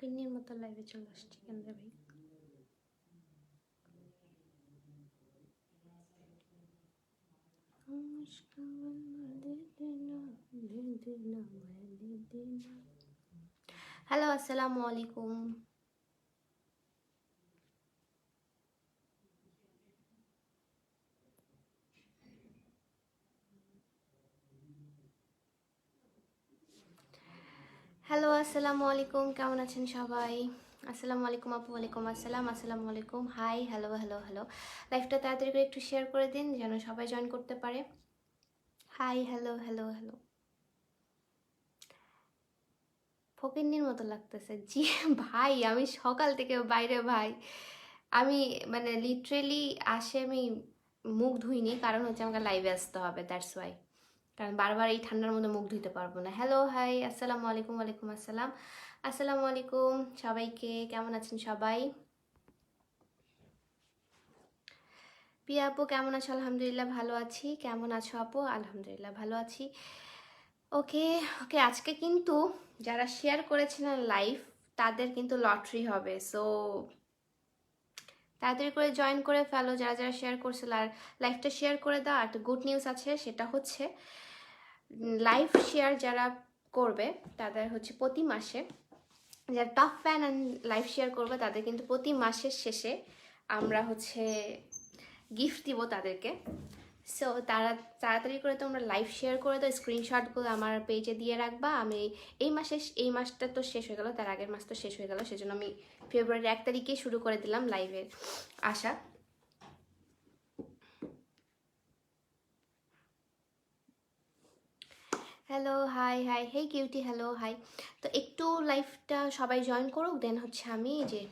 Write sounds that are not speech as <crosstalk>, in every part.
ফকিন্নির মতো লাইভে চলে আসছি কেন রে ভাই? হ্যালো আসসালামু আলাইকুম। হ্যালো, আসসালামু আলাইকুম। কেমন আছেন সবাই? আসসালামু আলাইকুম আপু, ওয়ালাইকুম আসসালাম, আসসালামু আলাইকুম। হাই হ্যালো হ্যালো হ্যালো লাইফটা তাড়াতাড়ি করে একটু শেয়ার করে দিন, যেন সবাই জয়েন করতে পারে। হাই হ্যালো হ্যালো হ্যালো ফকিন্নির মতো লাগতেছে। জি, ভাই, আমি সকাল থেকে বাইরে, ভাই। আমি মানে লিটারেলি আসে আমি মুখ ধুইনি, কারণ হচ্ছে আমাকে লাইভে আসতে হবে দ্যাটস ওয়াই কারণ বারবার এই ঠান্ডার মধ্যে মুখ ধুইতে পারব না। হ্যালো হাই আসসালামু আলাইকুম, ওয়ালাইকুম আসসালাম। আসসালামু আলাইকুম, সবাইকে কেমন আছেন সবাই? পিয়া আপু, কেমন আছো? আলহামদুলিল্লাহ ভালো আছি। কেমন আছো আপু? আলহামদুলিল্লাহ ভালো আছি। ওকে ওকে, আজকে কিন্তু যারা শেয়ার করেছিলেন লাইভ তাদের কিন্তু লটারি হবে। সো তাড়াতাড়ি করে জয়েন করে ফেলো। যারা যারা শেয়ার করছিল আর লাইভটা শেয়ার করে দাও। আর গুড নিউজ আছে, সেটা হচ্ছে লাইভ শেয়ার যারা করবে, তাদের হচ্ছে প্রতি মাসে, যারা top fan and live share করবে, তাদের কিন্তু প্রতি মাসের শেষে আমরা হচ্ছে গিফট দিব তাদেরকে। সো তারা তাড়াতাড়ি করে তোমরা লাইভ শেয়ার করে দাও স্ক্রিনশটগুলো আমার পেজে দিয়ে রাখবা। আমি এই মাসে, এই মাসটা তো শেষ হয়ে গেল, তার আগের মাস তো শেষ হয়ে গেল, সেজন্য আমি ফেব্রুয়ারির এক তারিখে শুরু করে দিলাম লাইভের আসা hello hi hi hey cutie hello hi তো একটু লাইফটা সবাই জয়েন করুক দেন হচ্ছে আমি যে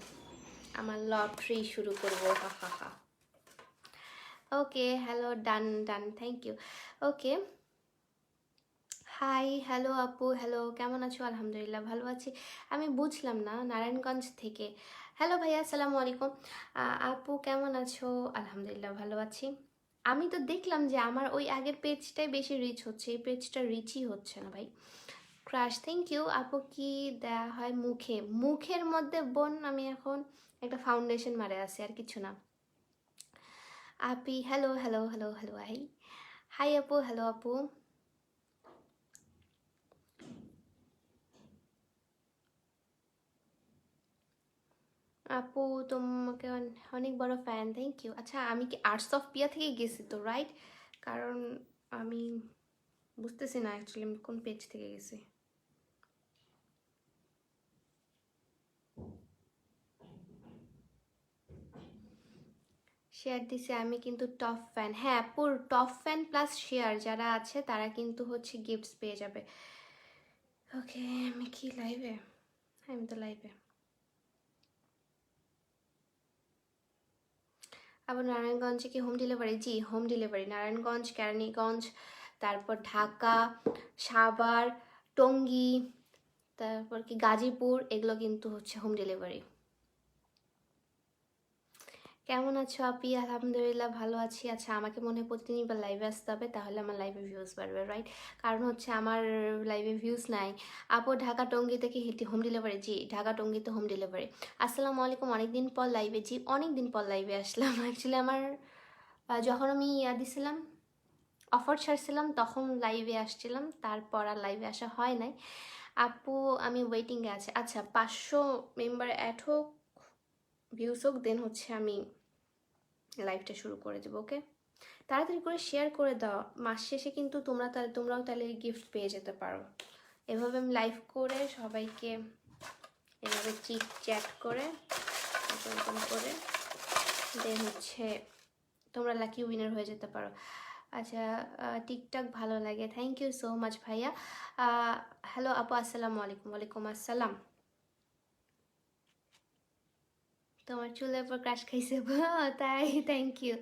আমার লটারি শুরু করব, হা হা হা। Okay hello done done thank you okay hi hello আপু হ্যালো কেমন আছো? আলহামদুলিল্লাহ, ভালো আছি। আমি বুঝলাম না, নারায়ণগঞ্জ থেকে। হ্যালো ভাইয়া, আসসালামু আলাইকুম। আপু, কেমন আছো? আলহামদুলিল্লাহ, ভালো আছি। আমি তো দেখলাম যে আমার ওই আগের পেজটাই বেশি রিচ হচ্ছে, এই পেজটা রিচই হচ্ছে না ভাই। ক্রাশ থ্যাংক ইউ আপু কি দেয়া হয় মুখে? মুখের মধ্যে বোন, আমি এখন একটা ফাউন্ডেশন মারে আছি, আর কিছু না। আপি hello hello hello hello hi hi আপু হ্যালো আপু। আপু, তোমাকে অনেক বড় ফ্যান থ্যাংক ইউ আচ্ছা আমি কি আর্টস অফ পিয়া থেকে গেছি তো রাইট কারণ আমি বুঝতেছি না অ্যাকচুয়ালি আমি কোন পেজ থেকে গেছি। শেয়ার দিছে, আমি কিন্তু টপ ফ্যান হ্যাঁ আপুর টপ ফ্যান প্লাস শেয়ার যারা আছে, তারা কিন্তু হচ্ছে গিফটস পেয়ে যাবে। ওকে আমি কি লাইভে আমি তো লাইভে আবার নারায়ণগঞ্জে কি হোম ডেলিভারি জি হোম ডেলিভারি নারায়ণগঞ্জ, কেরানীগঞ্জ, তারপর ঢাকা, সাভার, টঙ্গী, তারপর কি গাজীপুর, এগুলো কিন্তু হচ্ছে হোম ডেলিভারি কেমন আছো আপি? আলহামদুলিল্লাহ ভালো আছি। আচ্ছা আমাকে মনে হয় প্রতিদিনই বা লাইভে আসতে হবে, তাহলে আমার লাইভে ভিউজ বাড়বে রাইট কারণ হচ্ছে আমার লাইভে ভিউজ নাই। আপু, ঢাকা টঙ্গী থেকে হেঁটে হোম ডেলিভারি জি, ঢাকা টঙ্গীতে হোম ডেলিভারি আসসালামু আলাইকুম, অনেকদিন পর লাইভে জি অনেক দিন পর লাইভে আসলাম। <laughs> অ্যাকচুয়ালি আমার যখন আমি ইয়া দিছিলাম অফার ছাড়ছিলাম, তখন লাইভে আসছিলাম, তারপর আর লাইভে আসা হয় নাই। আপু, আমি ওয়েটিংয়ে আছে। আচ্ছা পাঁচশো মেম্বার অ্যাড হোক ভিউজ হোক দেন হচ্ছে আমি লাইভটা শুরু করে দেবো ওকে তাড়াতাড়ি করে শেয়ার করে দাও। মাস শেষে কিন্তু তোমরা তাহলে তোমরাও তাহলে গিফট পেয়ে যেতে পারো। এভাবে আমি লাইভ করে সবাইকে এভাবে চিট চ্যাট করে করে দেন হচ্ছে তোমরা লাকি উইনার হয়ে যেতে পারো। আচ্ছা টিকটক ভালো লাগে। থ্যাংক ইউ সো মাচ ভাইয়া। হ্যালো আপু, আসসালামু আলাইকুম। ওয়ালাইকুম আসসালাম। তোমার চুলের উপর ক্রাশ খাইছে তাই থ্যাংক ইউ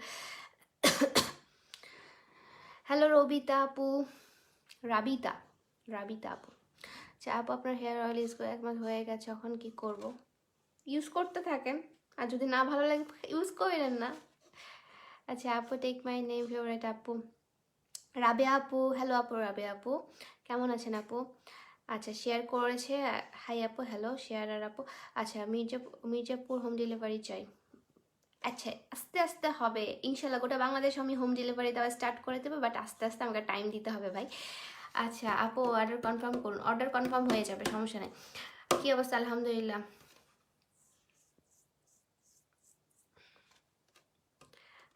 হ্যালো রবিতা আপু। রাবিতা রাবিতা আপু। আচ্ছা আপু, আপনার হেয়ার অয়েল ইউজ করে এক মাস হয়ে গেছে, এখন কি করব? ইউজ করতে থাকেন, আর যদি না ভালো লাগে ইউজ করেন না। আচ্ছা আপু টেক মাই নেম ফেভারিট আপু। রাবে আপু হ্যালো আপু রাবে আপু। কেমন আছেন আপু? আচ্ছা শেয়ার করেছে হাই আপু হ্যালো শেয়ার আর আপু আচ্ছা মির্জাপুর মির্জাপুর হোম ডেলিভারি চাই। আচ্ছা আস্তে আস্তে হবে। ইনশাল্লাহ গোটা বাংলাদেশ আমি হোম ডেলিভারি দেওয়া স্টার্ট করে দেবো বাট আস্তে আস্তে আমাকে টাইম দিতে হবে ভাই। আচ্ছা আপু অর্ডার কনফার্ম করুন। অর্ডার কনফার্ম হয়ে যাবে, সমস্যা নেই। কী অবস্থা? আলহামদুলিল্লাহ।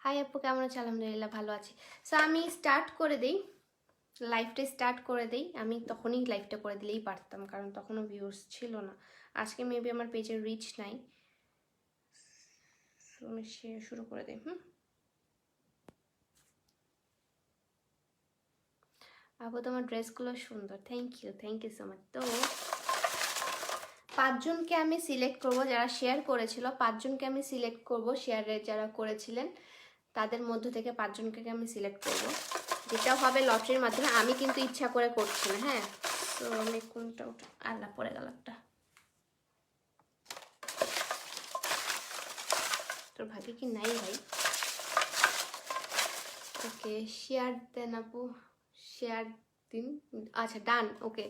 হাই আপু, কেমন আছে? আলহামদুলিল্লাহ, ভালো আছি। সো আমি স্টার্ট করে দিই। লাইভটা স্টার্ট করে দিই, আমি তখনই লাইভটা করে দিলেই পারতাম, কারণ তখনও ভিউর্স ছিল না। আজকে মেবি আমার পেজের রিচ নাই। আমি শুরু করে দিই, হুম? আপু তোমার ড্রেসগুলো সুন্দর। Thank you thank you so much তো, পাঁচজনকে আমি সিলেক্ট করব যারা শেয়ার করেছিল, পাঁচজনকে আমি সিলেক্ট করব শেয়ারে যারা করেছিলেন, তাদের মধ্য থেকে পাঁচজনকে আমি সিলেক্ট করব। যেটা হবে লটারির মাধ্যমে, আমি কিন্তু ইচ্ছা করে করছি না হ্যাঁ? তো আমি কোনটা, ওটা? আল্লাহ পড়ে গেল একটা। তোর ভাগে কি নাই ভাই? ওকে, শেয়ার দেন আপু, শেয়ার দিন। আচ্ছা ডান, ওকে।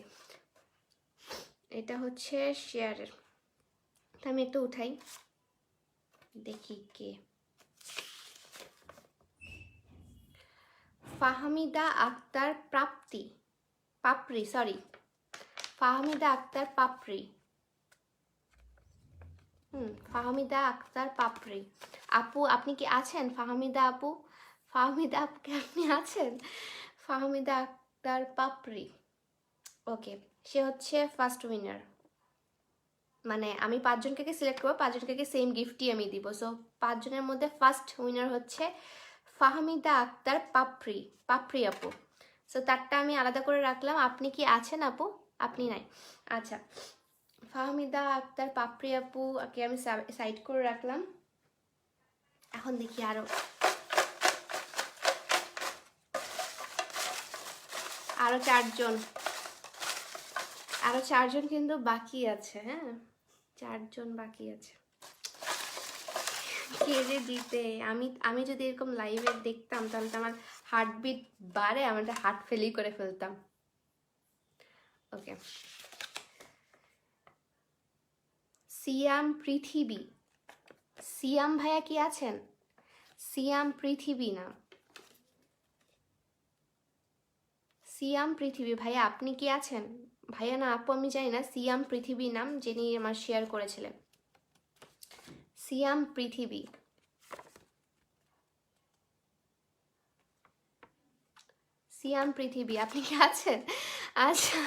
এটা হচ্ছে শেয়ারের। আমি একটু উঠাই, দেখি কে ফাহমিদা আক্তার প্রাপ্তি, পাপড়ি সরি ফাহমিদা আক্তার পাপড়ি। হুম, ফাহমিদা আক্তার পাপড়ি। আপু, আপনি কি আছেন? ফাহমিদা আপু ফাহমিদা আপু কি আপনি আছেন? ফাহমিদা আক্তার পাপড়ি। ওকে সে হচ্ছে ফার্স্ট উইনার মানে আমি পাঁচজনকে সিলেক্ট করব, পাঁচজনকে সেম গিফটই আমি দিব। সো পাঁচজনের মধ্যে ফার্স্ট উইনার হচ্ছে ফাহমিদা আক্তার পাপড়ি পাপড়ি আপু। সো তারটা আমি আলাদা করে রাখলাম। আপনি কি আছেন আপু? আপনি নাই। আচ্ছা। ফাহমিদা আক্তার, পাপড়ি আপু কে আমি সাইড করে রাখলাম। এখন দেখি আরও। আরও চারজন। আরও চারজন কিন্তু বাকি আছে হ্যাঁ? চারজন বাকি আছে। কেড়ে দিতে। আমি আমি যদি এরকম লাইভে দেখতাম, তাহলে তো আমার হার্টবিট বাড়ে, আমার হার্ট ফেলি করে ফেলতাম। ওকে সিয়াম পৃথিবী। সিয়াম ভাইয়া কি আছেন? সিয়াম পৃথিবী না। সিয়াম পৃথিবী, ভাইয়া আপনি কি আছেন? ভাইয়া না, আপু আমি জানি না, সিয়াম পৃথিবী নাম যিনি আমার শেয়ার করেছিলেন। সিয়াম পৃথিবী। সিয়াম পৃথিবী, আপনি কি আছেন? আচ্ছা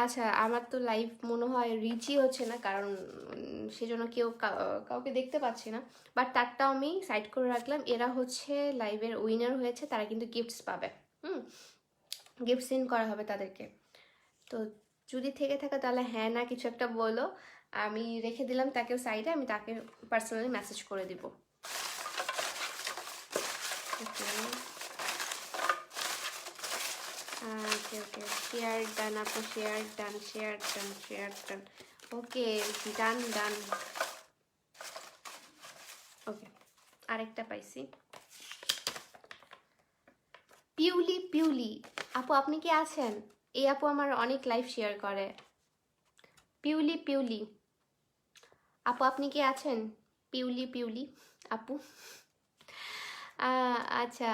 আচ্ছা আমার তো লাইভ মনে হয় রিচই হচ্ছে না, কারণ সেজন্য কেউ কাউকে দেখতে পাচ্ছি না। বাট তারটাও আমি সাইড করে রাখলাম, এরা হচ্ছে লাইভের উইনার হয়েছে, তারা কিন্তু গিফটস পাবে। হুম গিফট সেন্ড করা হবে তাদেরকে। তো যদি থেকে থাকে তাহলে হ্যাঁ না কিছু একটা বলো। আমি রেখে দিলাম তাকেও সাইডে আমি তাকে পার্সোনালি মেসেজ করে দিব। ওকে ওকে শেয়ার ডান আপু share done share done share done okay done done okay আরেকটা পাইছি। পিউলি পিউলি, আপু, আপনি কি আছেন? এই আপু আমার অনেক লাইভ শেয়ার করে। পিউলি পিউলি। আপু, আপনি কি আছেন? পিউলি পিউলি, আপু। আচ্ছা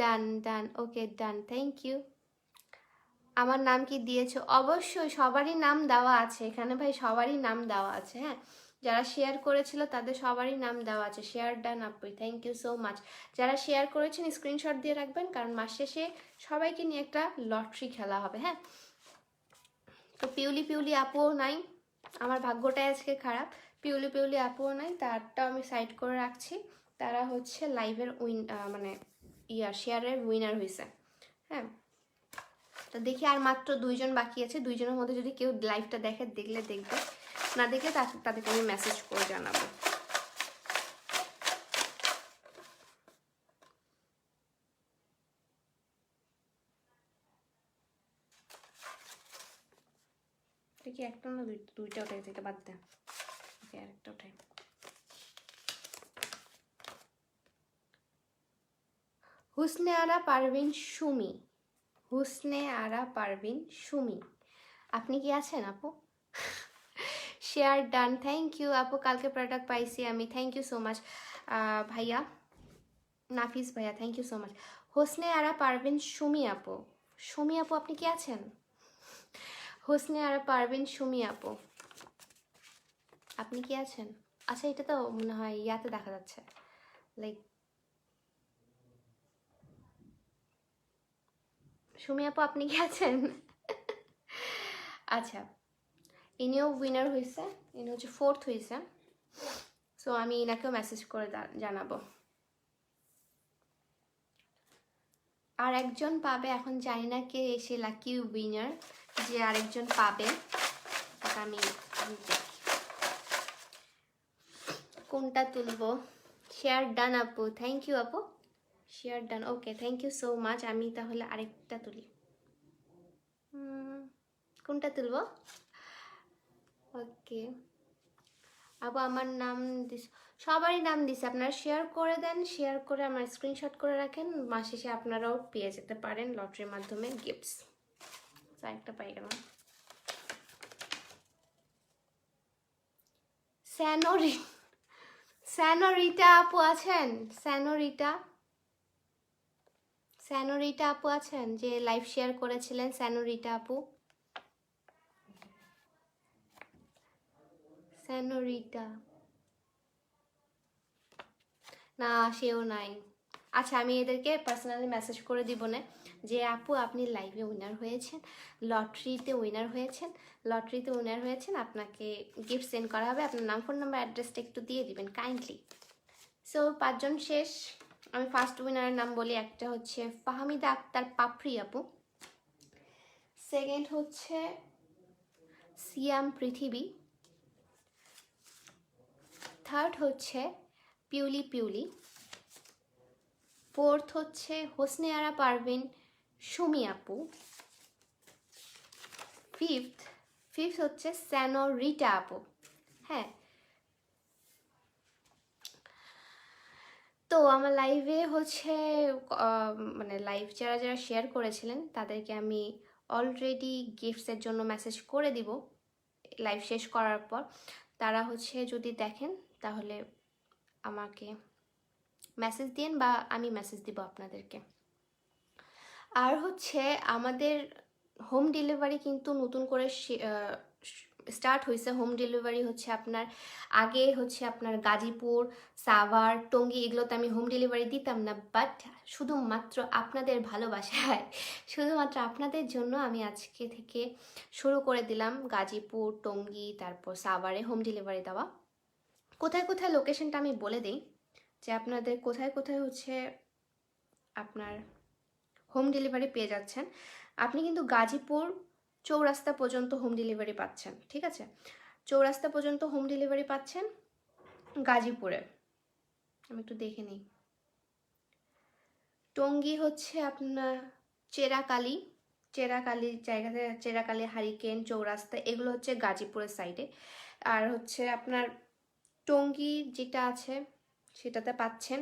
ডান done, okay, done thank you আমার নাম কি দিয়েছ? অবশ্যই, সবারই নাম দেওয়া আছে। এখানে ভাই সবারই নাম দেওয়া আছে হ্যাঁ? যারা শেয়ার করেছিল, তাদের সবারই নাম দেওয়া আছে। শেয়ার ডান আপুই থ্যাংক ইউ সো মাচ যারা শেয়ার করেছেন স্ক্রিনশট দিয়ে রাখবেন, কারণ মাস শেষে সবাইকে নিয়ে একটা লটারি খেলা হবে হ্যাঁ? তো পিউলি পিউলি, আপুও নাই। আমার ভাগ্যটাই আজকে খারাপ। পিউলি পিউলি আপুও নাই তারটাও আমি সাইড করে রাখছি। তারা হচ্ছে লাইভের উইন মানে ইয়ার শেয়ারের উইনার হয়েছে হ্যাঁ? তো দেখি আর মাত্র দুইজন বাকি আছে। দুইজনের মধ্যে যদি কেউ লাইভটা দেখে, দেখলে দেখবে। না দেখলে তা- তাদেরকে আমি মেসেজ করে জানাব। দেখি একটা না দুই, দুইটা ওটাই থেকে বাদ দেন ওকে আরেকটা হুসনে আরা পারভিন সুমি। হুসনে আরা পারভিন সুমি। আপনি কি আছেন, আপু? Share done. থ্যাংক ইউ আপু। কালকে প্রোডাক্ট পাইছি আমি। থ্যাংক ইউ সো মাচ ভাইয়া। নাফিস ভাইয়া thank you so much Hosne Ara Parveen Sumi, আপু। সুমি, আপু, আপনি কি আছেন? হোসনে আরা পারবেন সুমি, আপু। আপনি কি আছেন? আচ্ছা এটা তো মনে হয় ইয়াতে দেখা যাচ্ছে। লাইক সুমি আপু, আপনি কি আছেন? আচ্ছা ইনিও উইনার হয়েছে ইনি হচ্ছে ফোর্থ হয়েছে সো আমি ইনাকেও মেসেজ করে জানাব। আর একজন পাবে, এখন জানি না কে এসে লাকি উইনার যে আরেকজন পাবে। আমি কোনটা তুলবো? শেয়ার ডান আপু। থ্যাংক ইউ আপু। Share done okay thank you so much আমি তাহলে আরেকটা তুলি। কোনটা তুলবো? ওকে আপু, আমার নাম দিস সবারই নাম দিছে। আপনারা শেয়ার করে দেন। শেয়ার করে আমার স্ক্রিনশট করে রাখেন। মাস শেষে আপনারাও পেয়ে যেতে পারেন লটারির মাধ্যমে গিফটস একটা পাই গেলাম। স্যানোরি স্যানোরিটা আপু আছেন? স্যানোরিটা? স্যানোরিটা আপু আছেন? যে লাইভ শেয়ার করেছিলেন স্যানোরিটা আপু? স্যানোরিটা? না, সেও নাই। আচ্ছা আমি এদেরকে পার্সোনালি মেসেজ করে দিব না যে, আপু, আপনি লাইভে উইনার হয়েছেন লটারিতে উইনার হয়েছেন লটারিতে উইনার হয়েছেন, আপনাকে গিফট সেন্ড করা হবে। আপনার নাম ফোন নাম্বার অ্যাড্রেসটা একটু দিয়ে দিবেন কাইন্ডলি সো পাঁচজন শেষ। আমি ফার্স্ট উইনারের নাম বলি, একটা হচ্ছে ফাহামিদা আক্তার পাপড়ি আপু। সেকেন্ড হচ্ছে সিয়াম পৃথিবী। থার্ড হচ্ছে পিউলি পিউলি। ফোর্থ হচ্ছে হোসনে আরা পারভিন, সুমি আপু। ফিফথ ফিফথ হচ্ছে স্যানো রিটা আপু। হ্যাঁ। তো আমার লাইভে হচ্ছে মানে লাইভ যারা যারা শেয়ার করেছিলেন, তাদেরকে আমি অলরেডি গিফটসের জন্য মেসেজ করে দিব লাইভ শেষ করার পর। তারা হচ্ছে যদি দেখেন, তাহলে আমাকে মেসেজ দিন বা আমি মেসেজ দিব আপনাদেরকে। আর হচ্ছে আমাদের হোম ডেলিভারি কিন্তু নতুন করে স্টার্ট হয়েছে হোম ডেলিভারি হচ্ছে আপনার, আগে হচ্ছে আপনার গাজীপুর, সাভার, টঙ্গী এগুলোতে আমি হোম ডেলিভারি দিতাম না বাট শুধুমাত্র আপনাদের ভালোবাসায়, শুধুমাত্র আপনাদের জন্য আমি আজকে থেকে শুরু করে দিলাম গাজীপুর, টঙ্গী, তারপর সাভারে হোম ডেলিভারি দেওয়া। কোথায় কোথায় লোকেশনটা আমি বলে দিই? যে আপনাদের কোথায় কোথায় হচ্ছে আপনার হোম ডেলিভারি পেয়ে যাচ্ছেন, আপনি কিন্তু গাজীপুর চৌরাস্তা পর্যন্ত হোম ডেলিভারি পাচ্ছেন, ঠিক আছে? চৌরাস্তা পর্যন্ত হোম ডেলিভারি পাচ্ছেন গাজীপুরে। আমি একটু দেখে নিই। টঙ্গী হচ্ছে আপনার চেরাকালি চেরাকালি জায়গাতে, চেরাকালি হারিকেন, চৌরাস্তা, এগুলো হচ্ছে গাজীপুরের সাইডে আর হচ্ছে আপনার টঙ্গী যেটা আছে সেটাতে পাচ্ছেন।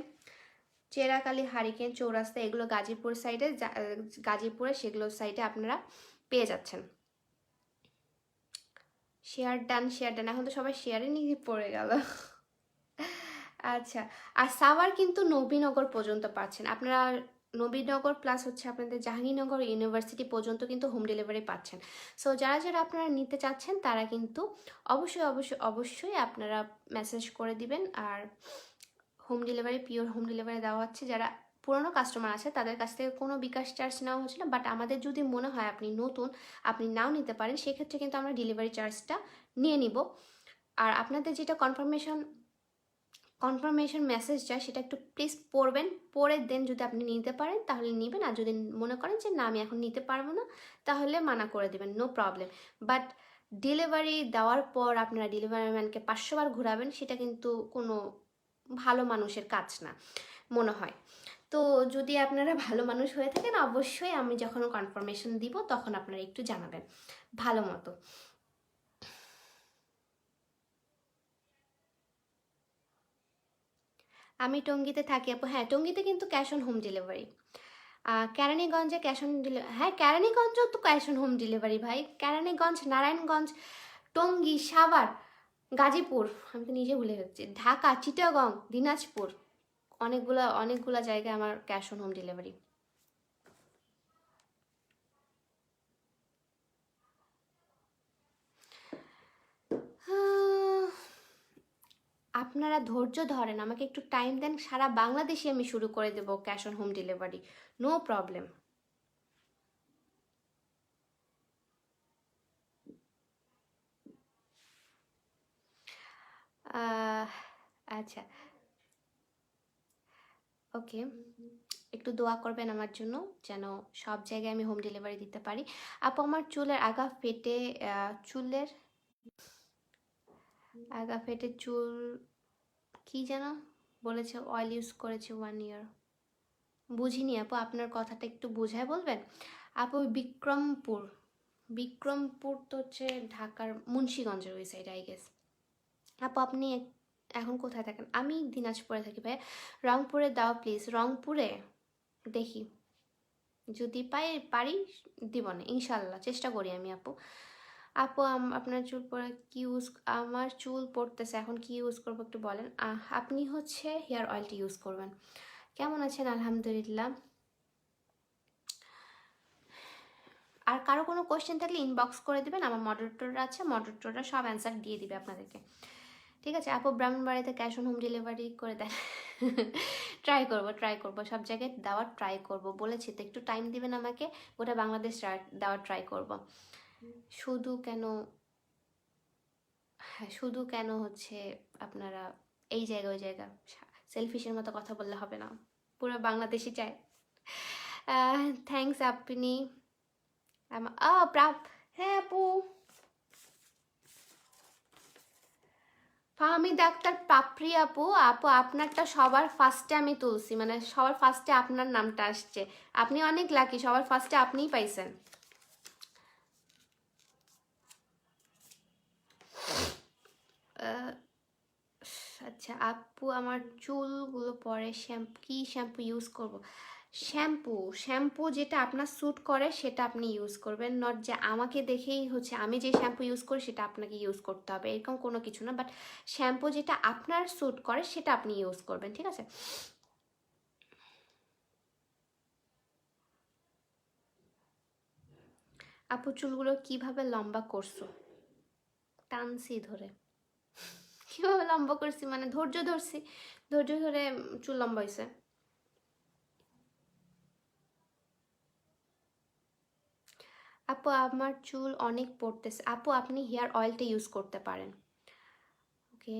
চেরাকালি হারিকেন চৌরাস্তা, এগুলো গাজীপুর সাইডে গাজীপুরে সেগুলো সাইডে আপনারা পেয়ে যাচ্ছেন। শেয়ার ডান শেয়ার ডান এখন তো সবাই শেয়ারে নিয়ে পড়ে গেল। আচ্ছা আর সাওয়ার কিন্তু নবীনগর পর্যন্ত পাচ্ছেন। আপনারা নবীনগর প্লাস হচ্ছে আপনাদের জাহাঙ্গীরনগর ইউনিভার্সিটি পর্যন্ত কিন্তু হোম ডেলিভারি পাচ্ছেন। সো যারা যারা আপনারা নিতে চাচ্ছেন, তারা কিন্তু অবশ্যই অবশ্যই অবশ্যই আপনারা মেসেজ করে দিবেন। আর home delivery pure home delivery দেওয়া হচ্ছে। যারা পুরনো কাস্টমার আছে, তাদের কাছ থেকে কোনো বিকাশ চার্জ নেওয়া হচ্ছে না। বাট আমাদের যদি মনে হয় আপনি নতুন, আপনি নাও নিতে পারেন, সেক্ষেত্রে কিন্তু আমরা ডেলিভারি চার্জটা নিয়ে নিব। আর আপনাদের যেটা কনফার্মেশন কনফার্মেশন মেসেজ যায়, সেটা একটু প্লিজ পড়বেন। পড়ে দেন যদি আপনি নিতে পারেন, তাহলে নেবেন। আর যদি মনে করেন যে, না, আমি এখন নিতে পারব না, তাহলে মানা করে দেবেন নো প্রবলেম বাট ডেলিভারি দেওয়ার পর আপনারা ডেলিভারি ম্যানকে পাঁচশো বার ঘোরাবেন, সেটা কিন্তু কোনো ভালো মানুষের কাজ না মনে হয়। তো যদি আপনারা ভালো মানুষ হয়ে থাকেন অবশ্যই আমি যখন কনফার্মেশন দিব তখন আপনারা একটু জানাবেন ভালো মতো। আমি টঙ্গিতে থাকি আপু হ্যাঁ টঙ্গিতে কিন্তু ক্যাশ অন হোম ডেলিভারি আহ, কেরানীগঞ্জে ক্যাশ অন ডেলিভারি হ্যাঁ কেরানীগঞ্জও তো ক্যাশ অন হোম ডেলিভারি ভাই। কেরানীগঞ্জ নারায়ণগঞ্জ টঙ্গী সাভার গাজীপুর, আমি তো নিজে ভুলে যাচ্ছি ঢাকা, চিটাগং, দিনাজপুর, অনেকগুলা, অনেকগুলো জায়গায় আমার ক্যাশ অন হোম ডেলিভারি আপনারা ধৈর্য ধরেন, আমাকে একটু টাইম দেন, সারা বাংলাদেশে আমি শুরু করে দেব cash on home delivery no problem আচ্ছা। ওকে। একটু দোয়া করবেন আমার জন্য যেন সব জায়গায় আমি হোম ডেলিভারি দিতে পারি। আপু, আমার চুলের আগা ফেটে চুলের আগা ফেটে চুল কি যেন বলেছে অয়েল ইউজ করেছে ওয়ান ইয়ার বুঝিনি আপু, আপনার কথাটা একটু বোঝায় বলবেন? আপু, বিক্রমপুর বিক্রমপুর তো হচ্ছে ঢাকার মুন্সিগঞ্জের ওই সাইড আই গেস আপু, আপনি এখন কোথায় থাকেন? আমি দিনাজপুরে থাকি ভাই রংপুরে দাও প্লিজ রংপুরে দেখি। যদি পাই, পারি, দিব না। ইনশাল্লাহ চেষ্টা করি আমি আপু। আপু আপনার চুল পরে কি ইউজ আমার চুল পড়তেছে, এখন কি ইউজ করব একটু বলেন? আপনি হচ্ছে হেয়ার অয়েলটি ইউজ করবেন। কেমন আছেন? আলহামদুলিল্লাহ। আর কারও কোনো কোয়েশ্চেন থাকলে ইনবক্স করে দেবেন। আমার মডারেটররা আছে মডারেটররা সব অ্যান্সার দিয়ে দিবে আপনাদেরকে। ঠিক আছে? আপু ব্রাহ্মণবাড়িতে ক্যাশ অন হোম ডেলিভারি করে দেন। ট্রাই করব ট্রাই করব। সব জায়গায় দেওয়ার ট্রাই করব। বলেছি তো, একটু টাইম দিবেন আমাকে ওটা বাংলাদেশ দেওয়ার ট্রাই করব। শুধু কেন হ্যাঁ শুধু কেন হচ্ছে আপনারা এই জায়গা, ওই জায়গা সেলফিশের মতো কথা বললে হবে না। পুরো বাংলাদেশি চাই থ্যাংকস আপনি। আ প্রাপ হ্যাঁ আপু। ফাহমি ডাক্তার পাপড়ি আপু আপু আপনারটা সবার ফার্স্টে আমি তুলছি মানে সবার ফার্স্টে আপনার নামটা আসছে। আপনি অনেক লাকি সবার ফার্স্টে আপনিই পাইছেন। আচ্ছা আপু, আমার চুলগুলো পরে শ্যাম্পু, কী শ্যাম্পু ইউজ করব? শ্যাম্পু শ্যাম্পু যেটা আপনার স্যুট করে, সেটা আপনি ইউজ করবেন। নট যে আমাকে দেখেই হচ্ছে, আমি যে শ্যাম্পু ইউজ করি, সেটা আপনাকে ইউজ করতে হবে। এরকম কোনো কিছু না। বাট শ্যাম্পু যেটা আপনার স্যুট করে, সেটা আপনি ইউজ করবেন, ঠিক আছে? আপু, চুলগুলো কীভাবে লম্বা করছ? টানছি ধরে। কীভাবে লম্বা করছি? মানে ধৈর্য ধরছি। ধৈর্য ধরে চুল লম্বা হয়েছে আপু, আমার চুল অনেক পড়তেছে। আপু, আপনি হেয়ার অয়েলটা ইউজ করতে পারেন। ওকে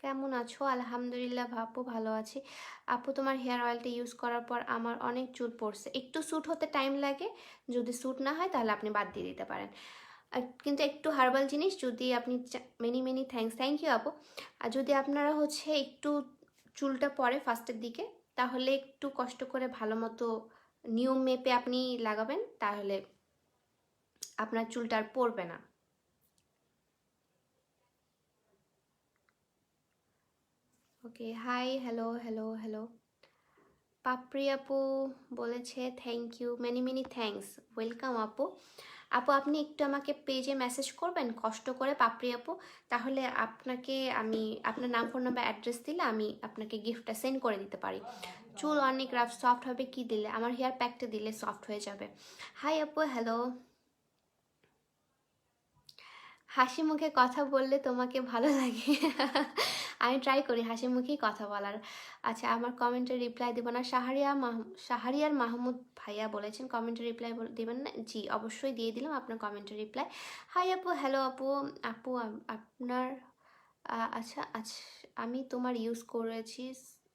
কেমন আছো? আলহামদুলিল্লাহ আপু, ভালো আছি। আপু, তোমার হেয়ার অয়েলটা ইউজ করার পর আমার অনেক চুল পড়ছে। একটু স্যুট হতে টাইম লাগে। যদি স্যুট না হয়, তাহলে আপনি বাদ দিয়ে দিতে পারেন। কিন্তু একটু হার্বাল জিনিস যদি আপনি many many thanks thank you আপু। আর যদি আপনারা হচ্ছে একটু চুলটা পরে ফার্স্টের দিকে, তাহলে একটু কষ্ট করে ভালো মতো নিয়ম মেপে আপনি লাগাবেন, তাহলে আপনার চুলটা আর পড়বে না। Okay hi hello hello hello Papri আপু বলেছে thank you many many thanks welcome আপু. আপু, আপনি একটু আমাকে পেজে মেসেজ করবেন? কষ্ট করে পাপড়ি আপু। তাহলে আপনাকে আমি, আপনার নাম ফোন নাম্বার অ্যাড্রেস দিলে আমি আপনাকে গিফটটা সেন্ড করে দিতে পারি। চুল অনেক রাফ সফট হবে, কি দিলে? আমার হেয়ার প্যাকটা দিলে সফট হয়ে যাবে। হাই আপু হ্যালো হাসি মুখে কথা বললে তোমাকে ভালো লাগে। আমি ট্রাই করি হাসি মুখেই কথা বলার। আচ্ছা আমার কমেন্টে রিপ্লাই দেবো না। শাহরিয়া মাহ শাহরিয়ার মাহমুদ ভাইয়া বলেছেন কমেন্টে রিপ্লাই দিবেন না? জি, অবশ্যই দিয়ে দিলাম আপনার কমেন্টে রিপ্লাই হাই আপু হ্যালো আপু। আপু আপনার আচ্ছা আচ্ছা আমি তোমার ইউজ করেছি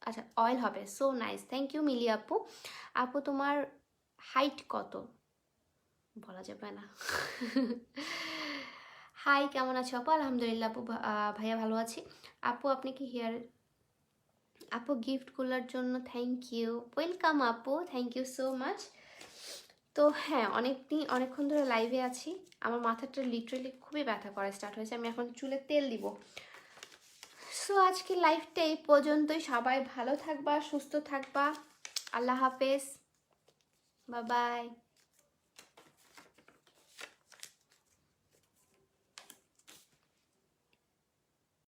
আচ্ছা অয়েল হবে। So nice thank you Mili আপু। আপু, তোমার হাইট কত? বলা যাবে না। <laughs> হাই কেমন আছো আপু? আলহামদুলিল্লাহ আপু ভাইয়া ভালো আছি। আপু, আপনি কি হেয়ার আপু গিফটগুলোর জন্য থ্যাংক ইউ ওয়েলকাম আপু থ্যাংক ইউ সো মাচ তো হ্যাঁ অনেক দিন অনেকক্ষণ ধরে লাইভে আছি। আমার মাথাটা লিটারেলি খুবই ব্যথা করা স্টার্ট হয়েছে। আমি এখন চুলে তেল দিব। সো আজকে লাইফটা এই পর্যন্তই। সবাই ভালো থাকবা, সুস্থ থাকবা। আল্লাহ হাফেজ। Bye bye